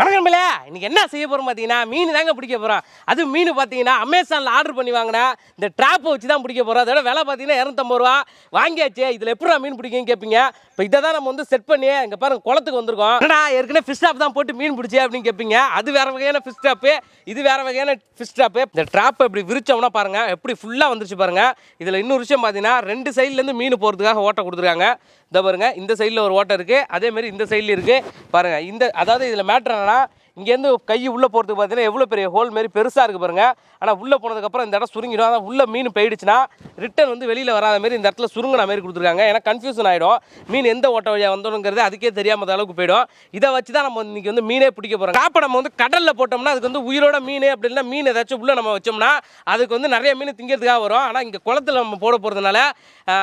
வணக்கம் பிள்ளை இன்னைக்கு என்ன செய்ய போகிறோம் பார்த்தீங்கன்னா மீன் தாங்க பிடிக்க போகிறோம் அது மீன் பார்த்தீங்கன்னா அமேசானில் ஆர்டர் பண்ணி வாங்கினா இந்த ட்ராப்பை வச்சு தான் பிடிக்க போகிறோம் அதோட விலை பார்த்தீங்கன்னா இரநூத்தம்பது ரூபா. வாங்கியாச்சு. இதில் எப்படா மீன் பிடிக்குன்னு கேட்பீங்க இப்போ இதை தான் நம்ம வந்து செட் பண்ணி இங்கே பாருங்க குளத்துக்கு வந்திருக்கோம். ஏன்னா ஏற்கனவே ஃபிஷ் ஸ்டாப் தான் போட்டு மீன் பிடிச்சி அப்படின்னு கேட்பீங்க அது வேறு வகையான ஃபிஷ் ஸ்டாப்பு இது வேறு வகையான ஃபிஷ் ஸ்டாப்பு இந்த ட்ராப்பை இப்படி விரிச்சோம்னா பாருங்கள் எப்படி ஃபுல்லாக வந்துருச்சு பாருங்க. இதில் இன்னொரு விஷயம் பார்த்தீங்கன்னா ரெண்டு சைட்லேருந்து மீன் போகிறதுக்காக ஓட்டை கொடுத்துருக்காங்க. இந்த பாருங்க இந்த சைடில் ஒரு ஓட்டை இருக்குது அதேமாரி இந்த சைடில் இருக்குது பாருங்கள் இந்த அதாவது இதில் மேட்ரு lá இங்கேருந்து கை உள்ளே போகிறதுக்கு பார்த்தீங்கன்னா எவ்வளோ பெரிய ஹோல் மாரி பெருசாக இருக்குது பாருங்க. ஆனால் உள்ளே போனதுக்கப்புறம் இந்த இடம் சுருங்கிடும். அதான் உள்ளே மீன் போயிடுச்சுன்னா ரிட்டன் வந்து வெளியில் வராத மாரி இந்த இடத்துல சுருங்கின மாரி கொடுத்துருக்காங்க. ஏன்னா கன்ஃபியூஷன் ஆகிடும் மீன் எந்த ஓட்ட வழியாக வந்தோங்கிறது அதுக்கே தெரியாமல் அளவுக்கு போயிடும். இதை வச்சு தான் நம்ம இன்றைக்கி வந்து மீனே பிடிக்க போகிறோம் காப்பை நம்ம வந்து கடலில் போட்டோம்னா அதுக்கு வந்து உயிரோட மீன் அப்படின்னா மீன் ஏதாச்சும் உள்ளே நம்ம வச்சோம்னா அதுக்கு வந்து நிறைய மீன் திங்கிறதுக்காக வரும். ஆனால் இங்கே குளத்துல நம்ம போட போகிறதுனால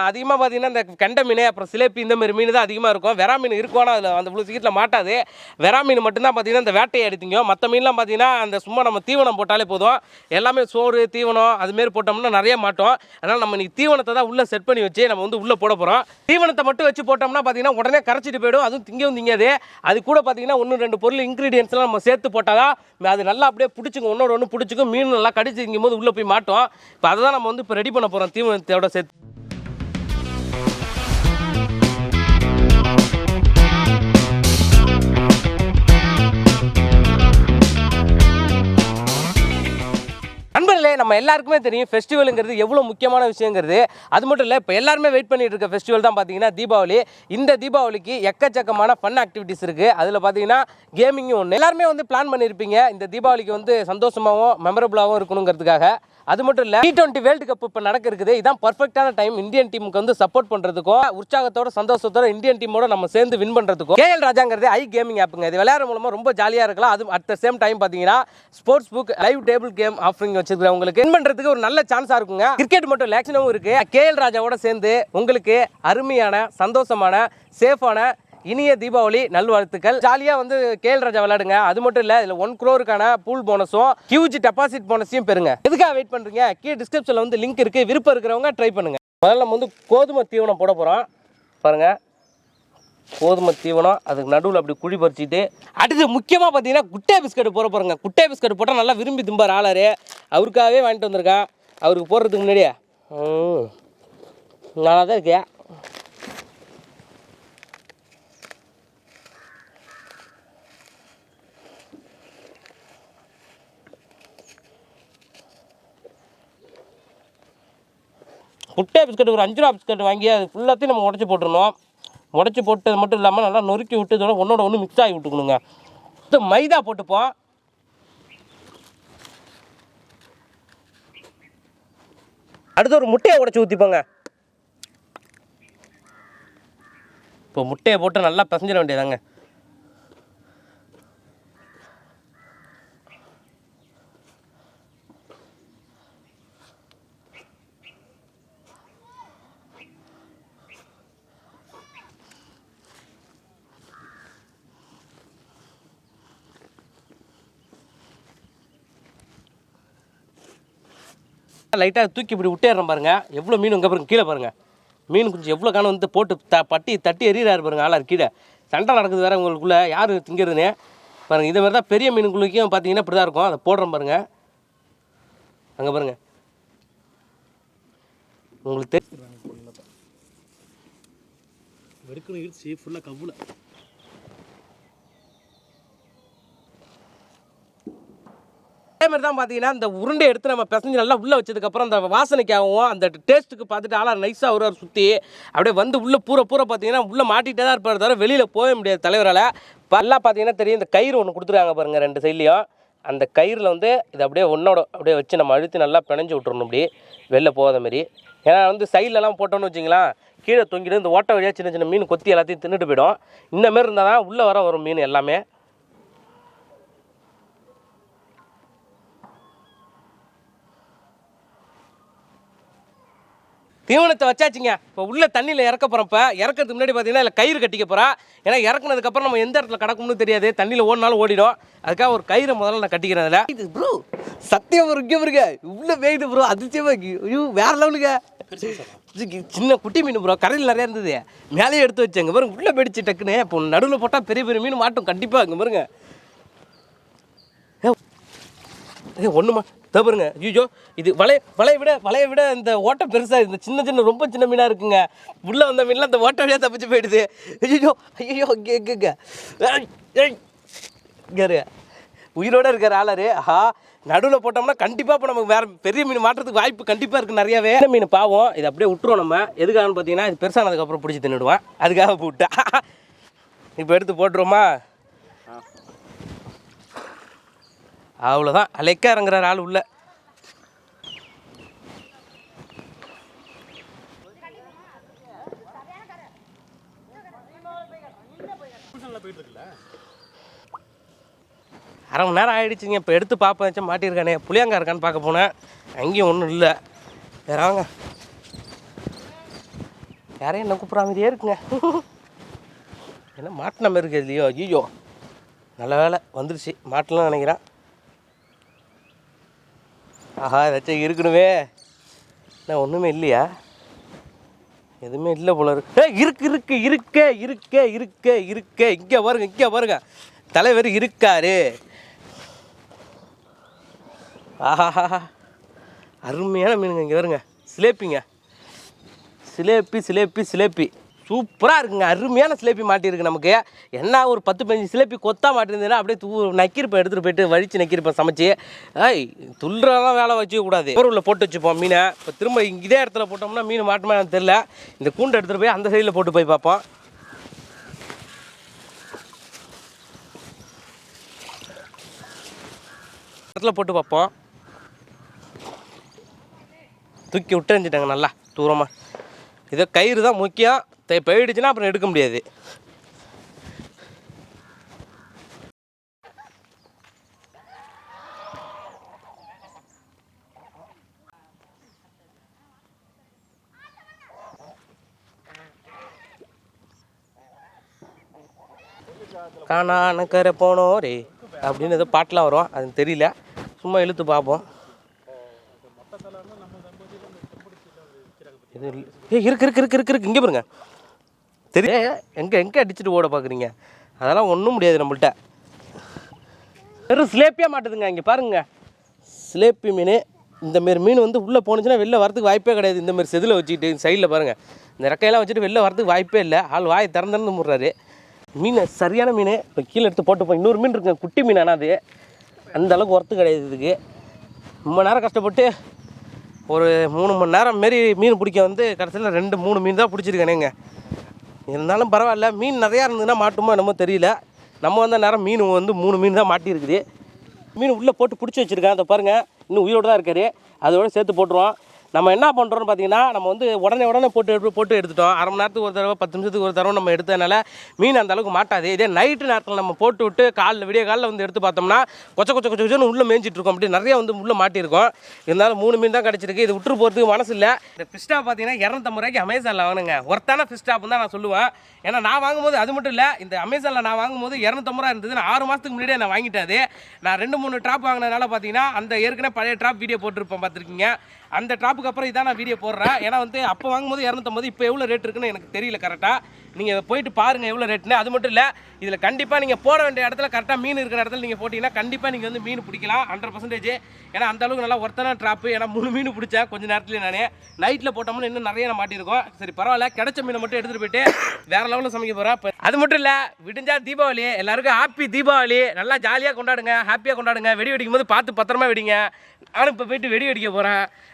அதிகமாக பார்த்தீங்கன்னா இந்த கெண்டை மீன் அப்புறம் சிலேப்பி இந்த மாதிரி மீன் தான் அதிகமாக இருக்கும். வெறா மீன் இருக்கும். ஆனால் அதில் அந்த இவ்வளோ சீக்கிரத்தில் மாட்டாது. வெறா மீன் மட்டும்தான் பார்த்தீங்கன்னா இந்த வேட்டையை எடுத்தீங்க. மற்ற மீன்லாம் பார்த்தீங்கன்னா அந்த சும்மா நம்ம தீவனம் போட்டாலே போதும். எல்லாமே சோறு தீவனம் அதுமாரி போட்டோம்னா நிறைய மாட்டோம். அதனால் நம்ம இன்றைக்கி தீவனத்தை தான் உள்ளே செட் பண்ணி வச்சு நம்ம வந்து உள்ளே போட போகிறோம் தீவனத்தை மட்டும் வச்சு போட்டோம்னா பார்த்தீங்கன்னா உடனே கரைச்சிட்டு போயிடும். அதுவும் திங்கவும் திங்காது. அது கூட பார்த்தீங்கன்னா ஒன்று ரெண்டு பொருள் இன்க்ரீடியன்ஸ்லாம் நம்ம சேர்த்து போட்டால் தான் அது நல்லா அப்படியே பிடிச்சிக்கும். ஒன்றோட ஒன்று பிடிச்சிக்கும். மீன் நல்லா கடிச்சு திங்கும் போது உள்ளே போய் மாட்டோம். இப்போ அதை தான் நம்ம வந்து இப்போ ரெடி பண்ண போகிறோம் தீவனத்தோட சேர்த்து. நண்பர்களே நம்ம எல்லாருக்குமே தெரியும் ஃபெஸ்டிவலுங்கிறது எவ்வளோ முக்கியமான விஷயங்கிறது. அது மட்டும் இல்லை இப்போ எல்லாருமே வெயிட் பண்ணிட்டு இருக்க ஃபெஸ்டிவல் தான் பார்த்தீங்கன்னா தீபாவளி. இந்த தீபாவளிக்கு எக்கச்சக்கமான ஃபன் ஆக்டிவிட்டிஸ் இருக்குது அதில் பார்த்தீங்கன்னா கேமிங்கும் ஒன்று எல்லாருமே வந்து பிளான் பண்ணியிருப்பீங்க இந்த தீபாவளிக்கு வந்து சந்தோஷமாகவும் மெமரபுளாகவும் இருக்கணுங்கிறதுக்காக. அது மட்டும் இல்லை டி டுவெண்ட்டி வேர்ல்டு கப் இப்போ நடக்க இருக்குது இதான் பர்ஃபெக்டான டைம் இந்தியன் டீமுக்கு வந்து சப்போர்ட் பண்ணுறதுக்கும் உற்சாகத்தோட சந்தோஷத்தோட இந்தியன் டீமோட நம்ம சேர்ந்து வின் பண்ணுறதுக்கும் கேஎல் ராஜாங்கிறது ஐ கேமிங் ஆப்புங்க இது விளையாடுற மூலமாக ரொம்ப ஜாலியாக இருக்கலாம். அது அட் த சேம் டைம் பார்த்தீங்கன்னா sports book live table game offering உங்களுக்கு வின் பண்ணுறதுக்கு ஒரு நல்ல சான்ஸாக இருக்குங்க. கிரிக்கெட் மட்டும் லேக்ஷனும் இருக்கு. கேஎல் ராஜாவோட சேர்ந்து உங்களுக்கு அருமையான சந்தோஷமான சேஃபான இனிய தீபாவளி நல்வாழ்த்துக்கள். ஜாலியாக வந்து கேஎல் ராஜா விளையாடுங்க. அது மட்டும் இல்லை இதில் ஒன் க்ரோருக்கான பூல் போனஸும் ஹியூஜ் டெபாசிட் போனஸையும் பெறுங்க. எதுக்காக வெயிட் பண்ணுறீங்க கீழே டிஸ்கிரிப்ஷனில் வந்து லிங்க் இருக்குது விருப்பம் இருக்கிறவங்க ட்ரை பண்ணுங்க. முதல்ல நம்ம வந்து கோதுமை தீவனம் போட போகிறோம் பாருங்க. கோதுமை தீவனம் அதுக்கு நடுவில் அப்படி குழி பறிச்சுட்டு அடுத்து முக்கியமாக பார்த்தீங்கன்னா குட்டை பிஸ்கட் போட போகிறோங்க குட்டை பிஸ்கட் போட்டால் நல்லா விரும்பி திம்பார் ஆளாரு. அவருக்காகவே வாங்கிட்டு வந்திருக்கேன். அவருக்கு போடுறதுக்கு முன்னாடியே. நல்லா தான் இருக்கேன் குட்டை பிஸ்கட் ஒரு அஞ்சு ரூபா பிஸ்கட் வாங்கி அது ஃபுல்லாத்தையும் நம்ம உடச்சி போட்டுருணும் உடச்சி போட்டது மட்டும் இல்லாமல் நல்லா நொறுக்கி விட்டு இதோட ஒன்றோட ஒன்று மிக்ஸ் ஆகி விட்டுக்கணுங்க. மைதா போட்டுப்போம் அடுத்து ஒரு முட்டையை உடச்சி ஊற்றிப்போங்க இப்போ முட்டையை போட்டு நல்லா பிசைஞ்சிட வேண்டியதாங்க லைட்டாக தூக்கி இப்படி விட்டேறோம் பாருங்க. எவ்வளோ மீன் இங்கே பாருங்க கீழே பாருங்கள் மீன் கொஞ்சம் எவ்வளோ காணும் வந்து போட்டு த பட்டி தட்டி எறிகிறாரு பாருங்க ஆளார் கீழே. சண்டை நடக்குது வேறு உங்களுக்குள்ளே யார் திங்கிறதுன்னு. பாருங்கள் இதே மாதிரி தான் பெரிய மீனுக்குள்ளைக்கும் பார்த்தீங்கன்னா இப்படி தான் இருக்கும். அதை போடுறேன் பாருங்கள் அங்கே பாருங்கள் உங்களுக்கு தெரி வெறுக்கணும் இடிச்சு ஃபுல்லாக கவ்வுல. அதே மாதிரி தான் பார்த்தீங்கன்னா இந்த உருண்டை எடுத்து நம்ம பிசைஞ்சு நல்லா உள்ளே வச்சதுக்கப்புறம் அந்த வாசனைக்காகவும் அந்த டேஸ்ட்டுக்கு பார்த்துட்டு ஆளாக நைஸாக வருவார் சுற்றி அப்படியே வந்து உள்ளே பூரா பூரா பார்த்தீங்கன்னா உள்ளே மாட்டிகிட்டே தான் இருப்பார் தவிர வெளியில் போக முடியாது தலைவரால். பல்லாம் பார்த்தீங்கன்னா தெரியும் இந்த கயிறு ஒன்று கொடுத்துருக்காங்க பாருங்கள் ரெண்டு சைட்லேயும் அந்த கயிறில் வந்து இதை அப்படியே ஒன்றோட அப்படியே வச்சு நம்ம அழுத்தி நல்லா பிணைஞ்சு விட்றணும் இப்படி வெளில போகாத மாதிரி. ஏன்னா வந்து சைட்லலாம் போட்டோம்னு வச்சிங்களேன் கீழே தொங்கிட்டு இந்த ஓட்டை வழியாக சின்ன சின்ன மீன் கொத்தி எல்லாத்தையும் தின்னுட்டு போயிடும். இந்தமாரி இருந்தால் தான் உள்ளே வர வரும் மீன் எல்லாமே. தீவனத்தை வச்சாச்சுங்க. இப்போ உள்ள தண்ணியில் இறக்க போகிறப்ப இறக்கிறதுக்கு முன்னாடி பார்த்தீங்கன்னா இல்லை கயிறு கட்டிக்க போகிறா ஏன்னா இறக்குனதுக்கப்புறம் நம்ம எந்த இடத்துல கிடக்கும்னு தெரியாது. தண்ணியில் ஓடினாலும் ஓடிடும். அதுக்காக ஒரு கயிறை முதல்ல நான் கட்டிக்கிறேன் அதில். இது ப்ரோ சத்தியம் ஒரு இங்கே பாருங்க. உள்ள வேகுது ப்ரோ அதிர்ச்சியமாக இருக்கு. ஐயோ வேற லெவலுங்க. சின்ன குட்டி மீன் ப்ரோ கரையில் நிறையா இருந்தது. மேலேயே எடுத்து வச்சேங்க பாருங்க உள்ளே போயிடுச்சு டக்குன்னு. இப்போ நடுவில் போட்டால் பெரிய பெரிய மீன் மாட்டும். கண்டிப்பாக இங்கே பாருங்க. ஏய் ஒன்றுமா தவறுங்க ஐயோ இது வலைய வலையை விட வலையை விட இந்த ஓட்டை பெருசாக இந்த சின்ன சின்ன ரொம்ப சின்ன மீனாக இருக்குங்க. உள்ளே வந்த மீன்லாம் அந்த ஓட்டை வழியாக தப்பிச்சு போயிடுது. ஐயோ ஐயோ இங்கே இங்கே ஏய் இங்கே உயிரோடு உயிரோட இருக்கார் ஆளாரு ஆஹா நடுவில் போட்டோம்னா கண்டிப்பாக இப்போ நமக்கு வேறு பெரிய மீன் மாட்டுறதுக்கு வாய்ப்பு கண்டிப்பாக இருக்குது நிறையாவே. சின்ன மீன் பாவம். இது அப்படியே விட்டுருவோம் நம்ம. எதுக்காகன்னு பார்த்தீங்கன்னா இது பெருசானதுக்கப்புறம் பிடிச்சி தின்னுடுவேன் அதுக்காக போட்டா. இப்போ எடுத்து போட்டுருவோமா? அவ்வளோதான் அலைக்கா இறங்குற ஆள் உள்ள. அரை மணி நேரம் ஆயிடுச்சுங்க. இப்போ எடுத்து பார்ப்பேன் மாட்டியிருக்கானே. புளியங்கா இருக்கான்னு பார்க்க போனேன். அங்கேயும் ஒன்றும் இல்லை. வேற வாங்க. யாரையும் என்ன கூப்பிட்ற மாதிரியே இருக்குங்க. என்ன மாட்டின மாதிரி இருக்கு இல்லையோ ஐயோ நல்ல வேலை வந்துருச்சு. மாட்டலாம் நினைக்கிறேன். ஆஹா ஏதாச்சும் இருக்கணுமே. என்ன ஒன்றுமே இல்லையா? எதுவுமே இல்லை போல இருக்கு. இருக்கு இருக்கு இருக்கே இருக்கே இருக்கே இருக்கே. இங்கே பாருங்க இங்கே பாருங்க. தலைவர் இருக்காரு. ஆஹா அருமையான மீனுங்க இங்கே வருங்க சிலேப்பிங்க. சிலேப்பி சிலேப்பி சிலேப்பி. சூப்பராக இருக்குங்க. அருமையான சிலேபி மாட்டியிருக்கு நமக்கு. என்ன ஒரு பத்து பதினஞ்சு சிலேபி கொத்தா மாட்டிருந்ததுன்னா அப்படியே தூ நக்கிருப்பேன் எடுத்துகிட்டு போயிட்டு வழித்து நக்கிருப்பேன் சமைச்சு. ஐய் துள்ளுறலாம் வேலை வச்சுக்க கூடாது. உள்ள போட்டு வச்சுப்போம் மீனை. இப்போ திரும்ப இதே இடத்துல போட்டோம்னா மீன் மாட்டுமா எனக்கு தெரில இந்த கூண்டை எடுத்துகிட்டு போய் அந்த சைடில் போட்டு போய் பார்ப்போம். இடத்துல போட்டு பார்ப்போம். தூக்கி விட்டு நல்லா தூரமாக இதோ கயிறு தான் முக்கியம். தே- போயிடுச்சுன்னா அப்புறம் எடுக்க முடியாது. காணான கரை ரே அப்படின்னு ஏதோ பாட்டெலாம் வரும். அது தெரியல. சும்மா இழுத்து பார்ப்போம். இது இல்ல- ஏய் இருக்கு இருக்கு இருக்கு இருக்கு இங்கே பாருங்க. தெரிய எங்கே எங்கே அடிச்சுட்டு ஓட பார்க்குறீங்க அதெல்லாம் ஒன்றும் முடியாது நம்மள்ட்ட. வெறும் சிலேப்பியாக மாட்டுதுங்க இங்கே பாருங்க. சிலேப்பி மீன் இந்தமாரி மீன் வந்து உள்ளே போணுச்சுன்னா வெளில வரதுக்கு வாய்ப்பே கிடையாது. இந்தமாரி செதில் வச்சுக்கிட்டு சைடில் பாருங்கள் இந்த ரெக்கையெல்லாம் வச்சுட்டு வெளில வரதுக்கு வாய்ப்பே இல்லை. ஆள் வாய் திறந்து திறந்து முடுறாரு. மீன் சரியான மீன். இப்போ கீழே எடுத்து போட்டு போய் இன்னொரு மீன் இருக்குங்க குட்டி மீன் ஆனால் அது. அந்த அளவுக்கு ஒர்த்து கிடையாது இதுக்கு. ரொம்ப நேரம் கஷ்டப்பட்டு ஒரு மூணு மணி நேரம் மாரி மீன் பிடிக்க வந்து கடைசியில் ரெண்டு மூணு மீன் தான் பிடிச்சிருக்கேனேங்க. இருந்தாலும் பரவாயில்ல மீன் நிறையா இருந்ததுன்னா மாட்டுமோ என்னமோ தெரியல. நம்ம வந்த நேரம் மீன் வந்து மூணு மீன் தான் மாட்டியிருக்குது மீன் உள்ளே போட்டு பிடிச்சி வச்சுருக்கேன் அதை பாருங்கள் இன்னும் உயிரோடு தான் இருக்காரு. அதோட சேர்த்து போட்டுருவோம். நம்ம என்ன பண்ணுறோம்னு பார்த்தீங்கன்னா நம்ம வந்து உடனே உடனே போட்டு எடுத்து போட்டு எடுத்துட்டோம். அரை மணி நேரத்துக்கு ஒரு தடவை பத்து நிமிஷத்துக்கு ஒரு தடவை நம்ம எடுத்ததுனால மீன் அந்த அளவுக்கு மாட்டாது. இதே நைட்டு நேரத்தில் நம்ம போட்டு விட்டு காலில் விடிய காலில் வந்து எடுத்து பார்த்தோம்னா கொச்ச கொச்ச கொச்ச கொச்சன்னு உள்ளே மேய்ஞ்சிட்டு இருக்கோம். அப்படி நிறைய வந்து உள்ளே மாட்டியிருக்கோம். இருந்தாலும் மூணு மீன் தான் கிடச்சிருக்கு. இது விட்டு போகிறதுக்கு மனசு இல்லை. இந்த ஃபிஸ்டாப் பார்த்தீங்கன்னா இரநூத்தம்பது ரூபாய்க்கு அமேசானில் வாங்கினுங்க. ஒருத்தான ஃபிஸ்டாப் தான் நான் சொல்லுவேன். ஏன்னா நான் வாங்கும்போது அது மட்டும் இல்லை இந்த அமேசானில் நான் வாங்கும்போது இரநூத்தம்பது ரூபா இருந்தது நான் ஆறு மாதத்துக்கு முன்னாடியே நான் வாங்கிட்டாது நான் ரெண்டு மூணு ட்ராப் வாங்கினதுனால பார்த்தீங்கன்னா அந்த ஏற்கனவே பழைய ட்ராப் வீடியோ போட்டிருப்பேன் பார்த்துருக்கீங்க அந்த ட்ராப் ட்ராப்புக்கு அப்புறம் இதான் நான் வீடியோ போடுறேன். ஏன்னா வந்து அப்போ வாங்கும்போது இரநூத்தம்பது இப்போ எவ்வளோ ரேட் இருக்குன்னு எனக்கு தெரியல கரெக்டாக நீங்கள் போயிட்டு பாருங்கள் எவ்வளோ ரேட்னு அது மட்டும் இல்லை இதில் கண்டிப்பாக நீங்கள் போட வேண்டிய இடத்துல கரெக்டாக மீன் இருக்கிற இடத்துல நீங்கள் போட்டிங்கன்னா கண்டிப்பாக நீங்கள் வந்து மீன் பிடிக்கலாம் ஹண்ட்ரட் பர்சன்டேஜ் ஏன்னா அந்த அளவுக்கு நல்லா ஒருத்தனா ட்ராப்பு ஏன்னா மூணு மீன் பிடிச்சேன் கொஞ்சம் நேரத்துலேயே நானே. நைட்டில் போட்டோம்னு இன்னும் நிறைய நான் மாட்டியிருக்கோம். சரி பரவாயில்ல கிடைச்ச மீனை மட்டும் எடுத்துகிட்டு போயிட்டு வேற லெவலில் சமைக்க போகிறேன் இப்போ அது மட்டும் இல்லை விடிஞ்சா தீபாவளி. எல்லாருக்கும் ஹாப்பி தீபாவளி. நல்லா ஜாலியாக கொண்டாடுங்க ஹாப்பியாக கொண்டாடுங்க. வெடி வெடிக்கும் போது பார்த்து பத்திரமா வெடிங்க. நானும் இப்போ போயிட்டு வெடி வெடிக்க போகிறேன்